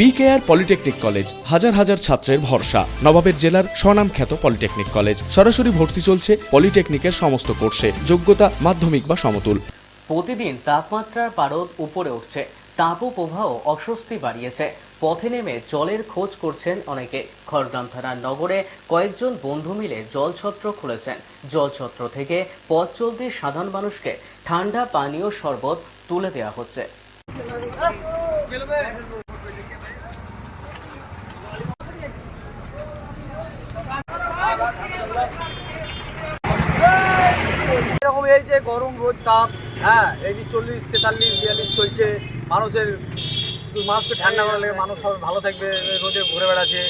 BKR polytechnic college হাজার হাজার ছাত্রের ভরসা। নবাবের জেলার স্বনামখ্যাত পলিটেকনিক কলেজ সরাসরি ভর্তি চলছে পলিটেকনিকের সমস্ত কোর্সে। যোগ্যতা মাধ্যমিক বা সমতুল। প্রতিদিন তাপমাত্রার পারদ উপরে উঠছে। তাপপ্রবাহ অস্বস্তি বাড়িয়েছে। পথে নেমে জলের খোঁজ করছেন অনেকে। খড়গ্রাম থানার নগরে কয়েকজন বন্ধু মিলে জলছত্র খুলেছেন। জলছত্র থেকে পথ চলতি সাধারণ মানুষকে ঠান্ডা পানীয় শরবত তুলে দেওয়া হচ্ছে এরকম এই যে গরম রোদ তাপ হ্যাঁ এই যে চল্লিশ তেতাল্লিশ বিয়াল্লিশ চলছে মানুষের শুধু মানুষকে ঠান্ডা করার লাগে মানুষ সব ভালো থাকবে রোদে ঘুরে বেড়াচ্ছে।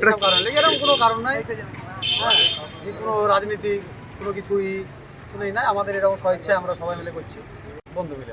এরকম কারণ লাগে এরকম কোনো কারণ নাই। হ্যাঁ যে কোনো রাজনীতি কোনো কিছুই কোনোই নাই। আমাদের এরকম স্বেচ্ছায় আমরা সবাই মিলে করছি। বন্ধু মিলে।